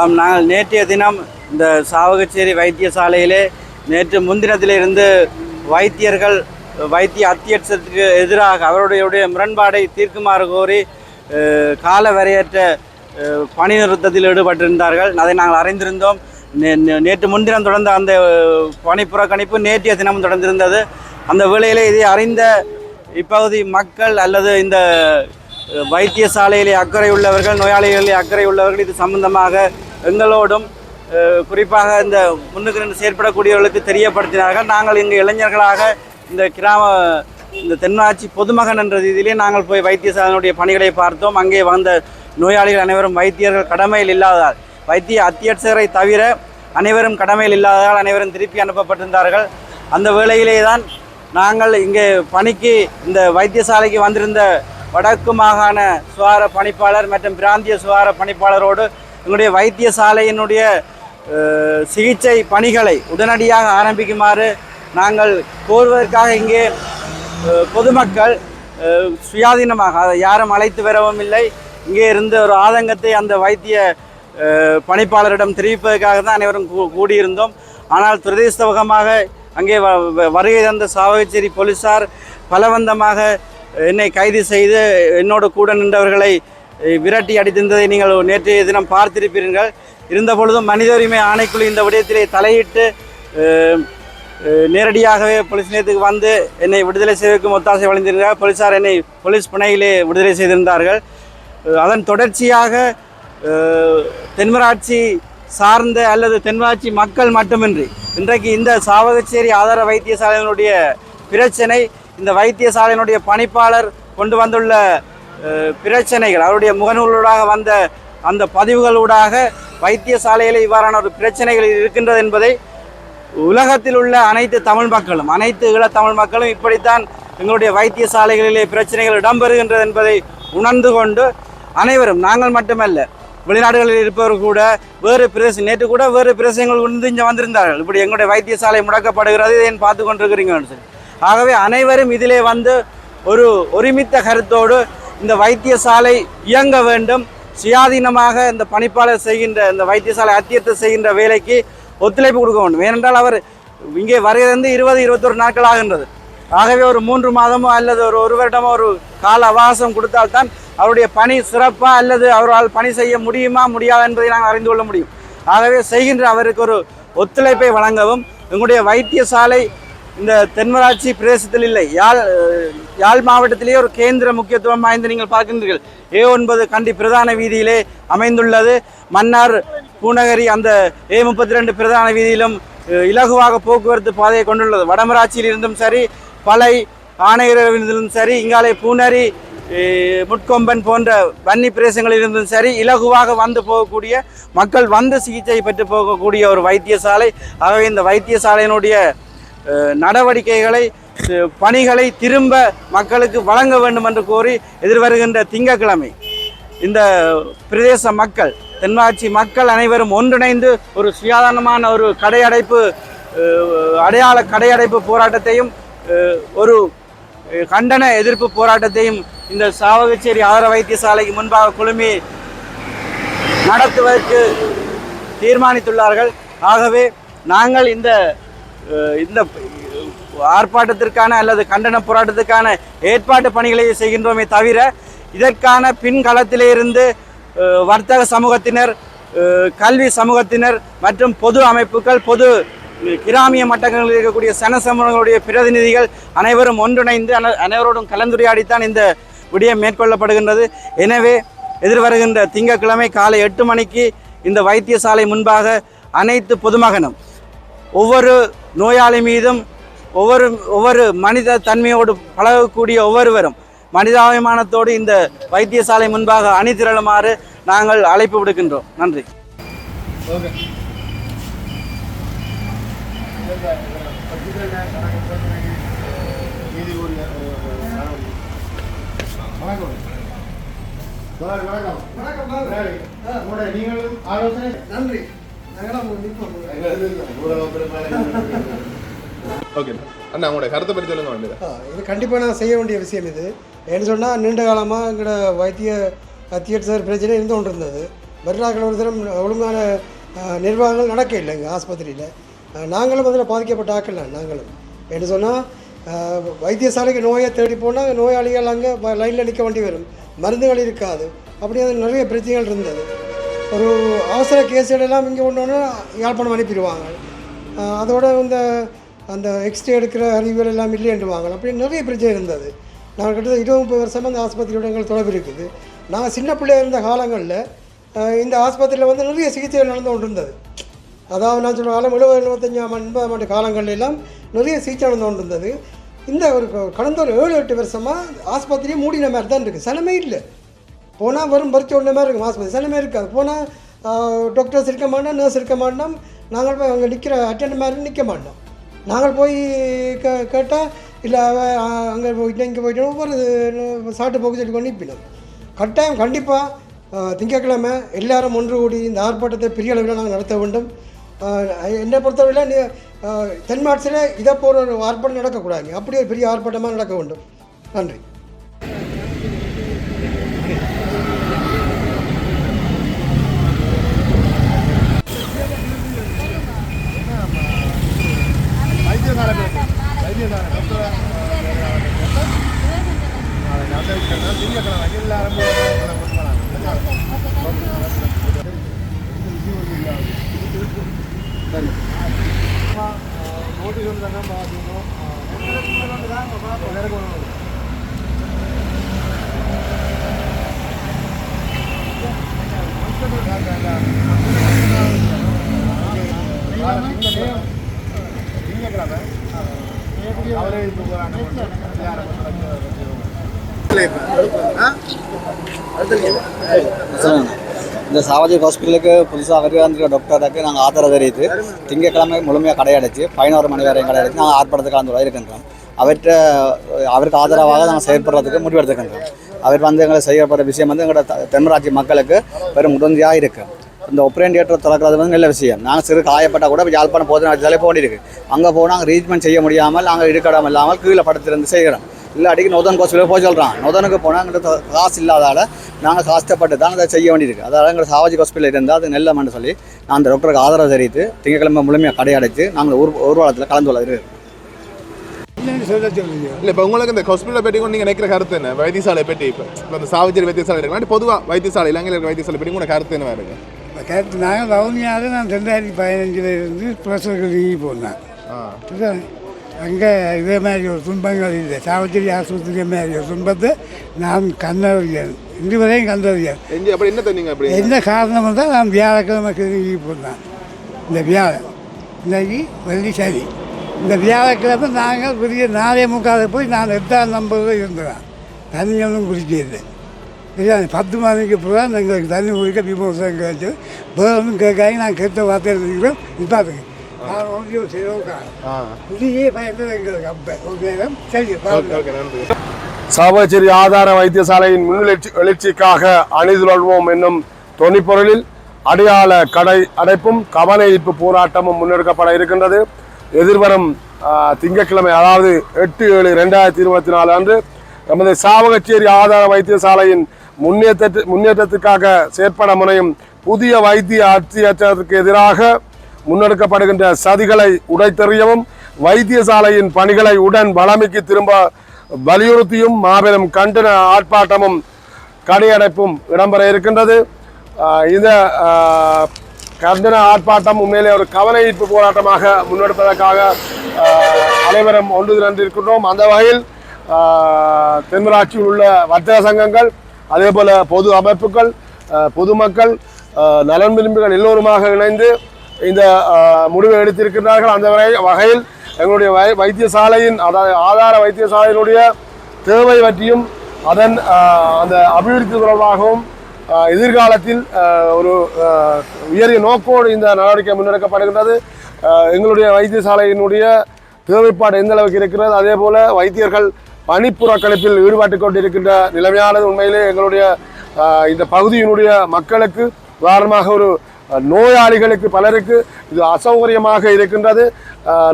ஆம் நாங்கள் நேற்றைய தினம் இந்த சாவகச்சேரி வைத்தியசாலையிலே நேற்று முன்தினத்திலிருந்து வைத்தியர்கள் வைத்திய அத்தியட்சத்துக்கு எதிராக அவருடைய முரண்பாடை தீர்க்குமாறு கோரி கால வரையற்ற பணி நிறுத்தத்தில் ஈடுபட்டிருந்தார்கள். அதை நாங்கள் அறிந்திருந்தோம். நே- நேற்று முன்தினம் தொடர்ந்த அந்த பணி புறக்கணிப்பு நேற்றைய தினமும் தொடர்ந்திருந்தது. அந்த வேளையிலே இதை அறிந்த இப்பகுதி மக்கள் அல்லது இந்த வைத்தியசாலையிலே அக்கறை உள்ளவர்கள் நோயாளிகளிலே அக்கறை உள்ளவர்கள் இது சம்பந்தமாக எங்களோடும் குறிப்பாக இந்த முன்னுக்கு நின்று செயற்படக்கூடியவர்களுக்கு தெரியப்படுத்தினார்கள். நாங்கள் எங்கள் இளைஞர்களாக இந்த கிராம இந்த தென்னாட்சி பொதுமகன் என்ற ரீதியிலே நாங்கள் போய் வைத்தியசாலையினுடைய பணிகளை பார்த்தோம். அங்கே வந்த நோயாளிகள் அனைவரும் வைத்தியர்கள் கடமையில் இல்லாததால் வைத்திய அத்தியட்சரை தவிர அனைவரும் கடமையில் இல்லாததால் அனைவரும் திருப்பி அனுப்பப்பட்டிருந்தார்கள். அந்த வேளையிலே தான் நாங்கள் இங்கே பணிக்கு இந்த வைத்தியசாலைக்கு வந்திருந்த வடக்கு மாகாண சுகார பணிப்பாளர் மற்றும் பிராந்திய சுகார பணிப்பாளரோடு எங்களுடைய வைத்தியசாலையினுடைய சிகிச்சை பணிகளை உடனடியாக ஆரம்பிக்குமாறு நாங்கள் கோருவதற்காக இங்கே பொதுமக்கள் சுயாதீனமாக அதை யாரும் அழைத்து வரவும் இல்லை. இங்கே இருந்த ஒரு ஆதங்கத்தை அந்த வைத்திய பணிப்பாளரிடம் தெரிவிப்பதற்காக தான் அனைவரும் கூ- கூடியிருந்தோம். ஆனால் துரதிர்ஷ்டவகமாக அங்கே வ- வ- வருகை தந்த சாவகச்சேரி போலீசார் பலவந்தமாக என்னை கைது செய்து என்னோடு கூட நின்றவர்களை விரட்டி அடித்திருந்ததை நீங்கள் நேற்றைய தினம் பார்த்திருப்பீர்கள். இருந்த பொழுதும் மனித உரிமை ஆணைக்குழு இந்த விடயத்திலே தலையிட்டு நேரடியாகவே போலீஸ் நிலையத்துக்கு வந்து என்னை விடுதலை செய்வதற்கு ஒத்தாசை வழங்கியிருந்தார்கள் போலீஸார் என்னை போலீஸ் பிணையிலே விடுதலை செய்திருந்தார்கள். அதன் தொடர்ச்சியாக தென்மராட்சி சார்ந்த அல்லது தென்மராட்சி மக்கள் மட்டுமின்றி இன்றைக்கு இந்த சாவகச்சேரி ஆதார வைத்தியசாலையினுடைய பிரச்சனை இந்த வைத்தியசாலையினுடைய பணிப்பாளர் கொண்டு வந்துள்ள பிரச்சனைகள் அவருடைய முகநூலூடாக வந்த அந்த பதிவுகளூடாக வைத்தியசாலையில் இவ்வாறான ஒரு பிரச்சனைகள் இருக்கின்றது என்பதை உலகத்தில் உள்ள அனைத்து தமிழ் மக்களும் அனைத்து ஈழத் தமிழ் மக்களும் இப்படித்தான் எங்களுடைய வைத்தியசாலைகளிலே பிரச்சனைகள் இடம்பெறுகின்றது என்பதை உணர்ந்து கொண்டு அனைவரும் நாங்கள் மட்டுமல்ல வெளிநாடுகளில் இருப்பவர் கூட வேறு பிரதேசம் நேற்று கூட வேறு பிரதேசங்கள் வந்து இங்கே வந்திருந்தார்கள். இப்படி எங்களுடைய வைத்தியசாலை முடக்கப்படுகிறது இதை ஏன் பார்த்து கொண்டிருக்கிறீங்கன்னு சொல்லி. ஆகவே அனைவரும் இதிலே வந்து ஒரு ஒருமித்த கருத்தோடு இந்த வைத்தியசாலை இயங்க வேண்டும். சுயாதீனமாக இந்த பணிப்பாளர் செய்கின்ற இந்த வைத்தியசாலை அத்தியத்தை செய்கின்ற வேலைக்கு ஒத்துழைப்பு கொடுக்க வேண்டும். ஏனென்றால் அவர் இங்கே வருகிறது இருபது இருபத்தொரு நாட்கள் ஆகின்றது. ஆகவே ஒரு மூன்று மாதமோ அல்லது ஒரு ஒரு வருடமோ ஒரு கால அவகாசம் கொடுத்தால்தான் அவருடைய பணி சிறப்பாக அல்லது அவரால் பணி செய்ய முடியுமா முடியாது என்பதை நாங்கள் அறிந்து கொள்ள முடியும். ஆகவே செய்கின்ற அவருக்கு ஒரு ஒத்துழைப்பை வழங்கவும் எங்களுடைய வைத்தியசாலை இந்த தென்மராட்சி பிரதேசத்தில் இல்லை. யாழ் யாழ் மாவட்டத்திலேயே ஒரு கேந்திர முக்கியத்துவம் வாய்ந்து நீங்கள் பார்க்கின்றீர்கள். ஏ ஒன்பது கண்டி பிரதான வீதியிலே அமைந்துள்ளது. மன்னார் பூநகரி அந்த ஏ முப்பத்தி ரெண்டு பிரதான வீதியிலும் இலகுவாக போக்குவரத்து பாதையை கொண்டுள்ளது. வடமராட்சியில் இருந்தும் சரி பலை ஆணையரிலிருந்தும் சரி இங்காலே பூனரி முட்கொம்பன் போன்ற வன்னி பிரதேசங்களில் இருந்தும் சரி இலகுவாக வந்து போகக்கூடிய மக்கள் வந்து சிகிச்சை பெற்று போகக்கூடிய ஒரு வைத்தியசாலை. ஆகவே இந்த வைத்தியசாலையினுடைய நடவடிக்கைகளை பணிகளை திரும்ப மக்களுக்கு வழங்க வேண்டும் என்று கோரி எதிர்வருகின்ற திங்கட்கிழமை இந்த பிரதேச மக்கள் தென்னாட்சி மக்கள் அனைவரும் ஒன்றிணைந்து ஒரு சுயாதனமான ஒரு கடையடைப்பு அடையாள கடையடைப்பு போராட்டத்தையும் ஒரு கண்டன எதிர்ப்பு போராட்டத்தையும் இந்த சாவகச்சேரி ஆதார வைத்தியசாலைக்கு முன்பாக குழுமி நடத்துவதற்கு தீர்மானித்துள்ளார்கள். ஆகவே நாங்கள் இந்த இந்த ஆர்ப்பாட்டத்திற்கான அல்லது கண்டன போராட்டத்துக்கான ஏற்பாட்டு பணிகளை செய்கின்றோமே தவிர இதற்கான பின்களத்திலே இருந்து வர்த்தக சமூகத்தினர் கல்வி சமூகத்தினர் மற்றும் பொது அமைப்புகள் பொது கிராமிய மட்டங்களில் இருக்கக்கூடிய சன சமூகங்களுடைய பிரதிநிதிகள் அனைவரும் ஒன்றிணைந்து அனைவரோடும் கலந்துரையாடித்தான் இந்த விடயம் மேற்கொள்ளப்படுகின்றது. எனவே எதிர்வருகின்ற திங்கட்கிழமை காலை எட்டு மணிக்கு இந்த வைத்தியசாலை முன்பாக அனைத்து பொதுமகனும் ஒவ்வொரு நோயாளி மீதும் ஒவ்வொரு ஒவ்வொரு மனித தன்மையோடு பழகக்கூடிய ஒவ்வொருவரும் மனிதாபிமானத்தோடு இந்த வைத்தியசாலை முன்பாக அணிதிரளுமாறு நாங்கள் அழைப்பு விடுக்கின்றோம் நன்றி வணக்கம் வணக்கம் வணக்கம் நீங்களும் ஆலோசனை நன்றி ஓகே. அண்ணா உங்களோட கருத்தை பற்றி சொல்லுங்க வேண்டியது இது கண்டிப்பாக நான் செய்ய வேண்டிய விஷயம் இது. ஏன்னு சொன்னால் நீண்ட காலமாக எங்களோட வைத்திய தியேட்டர் பிரச்சனை இருந்து கொண்டு இருந்தது வருடாக்கள் ஒரு தினம் ஒழுங்கான நிர்வாகங்கள் நடக்க இல்லை எங்கள் ஆஸ்பத்திரியில். நாங்களும் அதில் பாதிக்கப்பட்ட ஆட்கள் நாங்களும். என்று சொன்னால் வைத்தியசாலைக்கு நோயை தேடி போனால் நோயாளிகள் அங்கே லைனில் நிற்க வேண்டி வரும். மருந்துகள் இருக்காது. அப்படி அது நிறைய பிரச்சனைகள் இருந்தது. ஒரு அவசர கேஸுகளெல்லாம் இங்கே ஒன்று யாழ்ப்பாணம் அனுப்பிடுவாங்க. அதோட இந்த அந்த எக்ஸ்ரே எடுக்கிற அறிவியல் எல்லாம் இல்லைன்றுவாங்க அப்படி நிறைய பிரச்சனை இருந்தது. நாங்கள் கிட்டத்தட்ட இருபது முப்பது வருஷமாக அந்த ஆஸ்பத்திரியோட எங்களுக்கு தொடர்பு இருக்குது. நாங்கள் சின்ன பிள்ளையாக இருந்த காலங்களில் இந்த ஆஸ்பத்திரியில் வந்து நிறைய சிகிச்சைகள் நடந்து கொண்டு இருந்தது அதாவது நான் சொல்ல காலம் எழுபது எழுபத்தஞ்சாம் எண்பதாம் ஆண்டு காலங்களிலெல்லாம் நிறைய சிகிச்சை நடந்து கொண்டு இருந்தது இந்த ஒரு கடந்த ஒரு ஏழு எட்டு வருஷமாக ஆஸ்பத்திரியும் மூடின மாதிரி தான் இருக்குது சனமே இல்லை. போனால் வெறும் பருத்தி உடனே மாதிரி இருக்கும் ஆஸ்பத்திரி மாதிரி இருக்காது. போனால் டாக்டர்ஸ் இருக்க மாட்டோம் நர்ஸ் இருக்க மாட்டோம். நாங்கள் போய் அங்கே நிற்கிற அட்டெண்ட் மாதிரி நிற்க மாட்டோம். நாங்கள் போய் கே கேட்டால் இல்லை அங்கே போயிட்டு இங்கே போயிட்டு ஒவ்வொரு சாட்டு போக்கு சொல்லி கொண்டு நிற்பினோம் கட்டாயம் கண்டிப்பாக திங்கட்கிழமை எல்லாரும் ஒன்று கூடி இந்த ஆர்ப்பாட்டத்தை பெரிய அளவில் நாங்கள் நடத்த வேண்டும். என்னை பொறுத்தவரையில் தென் மாவட்டத்தில் இதை போகிற ஒரு ஆர்ப்பாட்டம் நடக்கக்கூடாது. அப்படி ஒரு பெரிய ஆர்ப்பாட்டமாக நடக்க வேண்டும். நன்றி. வைத்தியசாலை பேசு வைத்தியசாலை டாக்டர் திங்கக்கிழமை எல்லாரும் நோட்டீஸ் வந்து தானே பார்க்கணும் திங்கக்கிழமை அவரே இப்போ சொல்லுங்க இந்த சாவஜி ஹாஸ்பிட்டலுக்கு புதுசாக வருகை வந்திருக்க டாக்டருக்கு நாங்கள் ஆதரவு தெரிவித்து திங்கட்கிழமை முழுமையாக கடையடைச்சு பதினோரு மணி வரையும் கடையடைச்சு நாங்கள் ஆர்ப்பாட்டத்துக்கு கலந்து இருக்கின்றோம். அவர்கிட்ட அவருக்கு ஆதரவாக நாங்கள் செயல்படுறதுக்கு முடிவெடுத்துக்கின்றோம் அவர் வந்து எங்களை செய்யப்படுற விஷயம் வந்து எங்களோட தென்மராட்சி மக்களுக்கு பெரும் உடந்தையாக இருக்குது இந்த ஒப்ரேன் தியேட்டர் திறக்கிறது வந்து நல்ல விஷயம். நாங்கள் சிறு காயப்பட்டால் கூட இப்ப யாழ்ப்பாணம் போதும் வச்சாலே போண்டிருக்கு அங்கே போனால் அங்கே ட்ரீட்மெண்ட் செய்ய முடியாமல் நாங்கள் இருக்கடம் இல்லாமல் கீழே படுத்திருந்து செய்கிறோம் இல்லை அடிக்கடி நொதன் ஹாஸ்பிட்டல் போய் சொல்கிறான் நொதனுக்கு போனால் எங்கள்கிட்ட காசு இல்லாதால நாங்கள் கஷ்டப்பட்டு தான் அதை செய்ய வேண்டியிருக்கு. அதாவது எங்கள் சாவாஜி ஹாஸ்பிட்டல் இருந்தால் அது நல்லமன்னு சொல்லி நான் அந்த டாக்டருக்கு ஆதரவு தெரிவித்து திங்கட்கிழமை முழுமையாக கடையடைச்சு நாங்கள் ஊர் ஊர்வலத்தில் கலந்து கொள்ள இல்ல இப்போ உங்களுக்கு இந்த ஹாஸ்பிட்டலை பற்றி நீங்க நினைக்கிற கருத்து என்ன? வைத்தியசாலை பற்றி இப்போ இந்த சாவச்சேரி வைத்தியசாலை இருக்கு பொதுவாக வைத்தியசாலை இலங்கையில் வைத்தியசாலை பற்றி உங்களோட கருத்து என்ன இருக்கு? கருத்து நாங்கள் வவுனியாக நான் ரெண்டாயிரத்தி பதினஞ்சில் இருந்து ப்ரெஷருக்கு நீங்கி போனேன். அங்கே இதே மாதிரி ஒரு துன்பங்கள் இல்லை. சாவச்சேரி ஆஸ்பத்திரி மாதிரி ஒரு துன்பத்தை நான் கண்டறியேன் இன்று வரையும் கண்டறியேன் என்ன காரணம் தான் நான் வியாழக்கிழமை நீங்கி போனேன். இந்த வியாழன் இன்னைக்கு வெள்ளி சனி. இந்த வியாழக்கிழமை நாங்கள் பெரிய நாலே முக்கால போய் நான் எட்டாம் நம்பரில் இருந்தேன் தண்ணி ஒன்றும் சரியா பத்து மணிக்கு பிறகு எங்களுக்கு தண்ணி குடிக்க விமர்சனம் கேட்டு வேறும் கேட்காங்க நான் கேட்ட வார்த்தை ஓகே நன்றி. சாவச்சேரி ஆதார வைத்தியசாலையின் முன்னெழுச்சி எழுச்சிக்காக அணிதுழல்வோம் என்னும் தொனிப்பொருளில் அடையாள கடை அடைப்பும் கவன ஈர்ப்பு போராட்டமும் முன்னெடுக்கப்பட இருக்கின்றது. எதிர்வரும் திங்கட்கிழமை அதாவது எட்டு ஏழு ரெண்டாயிரத்தி இருபத்தி நாலு அன்று நமது சாவகச்சேரி ஆதார வைத்தியசாலையின் முன்னேற்ற முன்னேற்றத்துக்காக செயற்பட முனையும் புதிய வைத்திய ஆட்சியற்றத்திற்கு எதிராக முன்னெடுக்கப்படுகின்ற சதிகளை உடைத்தெறியவும் வைத்தியசாலையின் பணிகளை உடன் வளமைக்கு திரும்ப வலியுறுத்தியும் மாபெரும் கண்டன ஆர்ப்பாட்டமும் கடையடைப்பும் இடம்பெற இருக்கின்றது. இந்த கண்டன ஆர்ப்பாட்டம் உண்மையிலே ஒரு கவன ஈர்ப்பு போராட்டமாக முன்னெடுப்பதற்காக அனைவரும் ஒன்று திரண்டிருக்கின்றோம் அந்த வகையில் தென்மராட்சியில் உள்ள வர்த்தக சங்கங்கள் அதே போல் பொது அமைப்புகள் பொதுமக்கள் நலன் விரும்பிகள் எல்லோருமாக இணைந்து இந்த முடிவை எடுத்திருக்கிறார்கள் அந்த வகை- வகையில் எங்களுடைய வை வைத்தியசாலையின் அதாவது ஆதார வைத்தியசாலையினுடைய தேவை பற்றியும் அதன் அந்த அபிவிருத்தி தொடர்பாகவும் எதிர்காலத்தில் ஒரு உயரிய நோக்கோடு இந்த நடவடிக்கை முன்னெடுக்கப்படுகின்றது. எங்களுடைய வைத்தியசாலையினுடைய தேவைப்பாடு எந்த அளவுக்கு இருக்கிறது? அதே போல் வைத்தியர்கள் பனிப்புறக்கணிப்பில் ஈடுபட்டு கொண்டிருக்கின்ற நிலைமையானது உண்மையிலே எங்களுடைய இந்த பகுதியினுடைய மக்களுக்கு உதாரணமாக ஒரு நோயாளிகளுக்கு பலருக்கு இது அசௌகரியமாக இருக்கின்றது.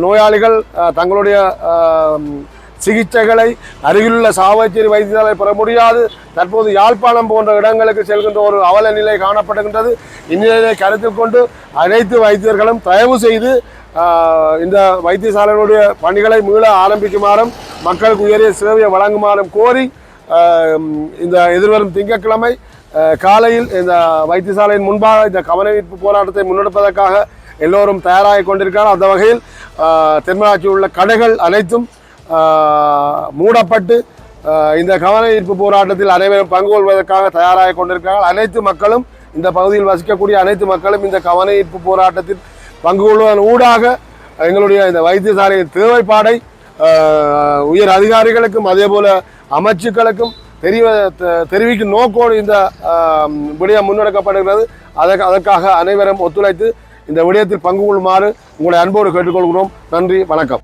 நோயாளிகள் தங்களுடைய சிகிச்சைகளை அருகிலுள்ள சாவச்சேரி வைத்தியசாலை பெற முடியாது. தற்போது யாழ்ப்பாணம் போன்ற இடங்களுக்கு செல்கின்ற ஒரு அவல நிலை காணப்படுகின்றது. இந்நிலையை கருத்தில் கொண்டு அனைத்து வைத்தியர்களும் தயவு செய்து இந்த வைத்தியசாலைகளுடைய பணிகளை மீள ஆரம்பிக்குமாறும் மக்களுக்கு உயரிய சேவையை வழங்குமாறும் கோரி இந்த எதிர்வரும் திங்கட்கிழமை காலையில் இந்த வைத்தியசாலையின் முன்பாக இந்த கவனஈர்ப்பு போராட்டத்தை முன்னெடுப்பதற்காக எல்லோரும் தயாராகி கொண்டிருக்கிறார் அந்த வகையில் தென்மராட்சியில் உள்ள கடைகள் அனைத்தும் மூடப்பட்டு இந்த கவன ஈர்ப்பு போராட்டத்தில் அனைவரும் பங்கு கொள்வதற்காக தயாராக கொண்டிருக்கிறார்கள். அனைத்து மக்களும் இந்த பகுதியில் வசிக்கக்கூடிய அனைத்து மக்களும் இந்த கவன ஈர்ப்பு போராட்டத்தில் பங்கு கொள்வதன் ஊடாக எங்களுடைய இந்த வைத்தியசாலையின் தேவைப்பாடை உயர் அதிகாரிகளுக்கும் அதே போல அமைச்சுக்களுக்கும் தெரிய தெ- தெரிவிக்கும் நோக்கோடு இந்த விடயம் முன்னெடுக்கப்படுகிறது. அதற்கு அதற்காக அனைவரும் ஒத்துழைத்து இந்த விடயத்தில் பங்கு கொள்ளுமாறு உங்களை அன்போடு கேட்டுக்கொள்கிறோம். நன்றி வணக்கம்.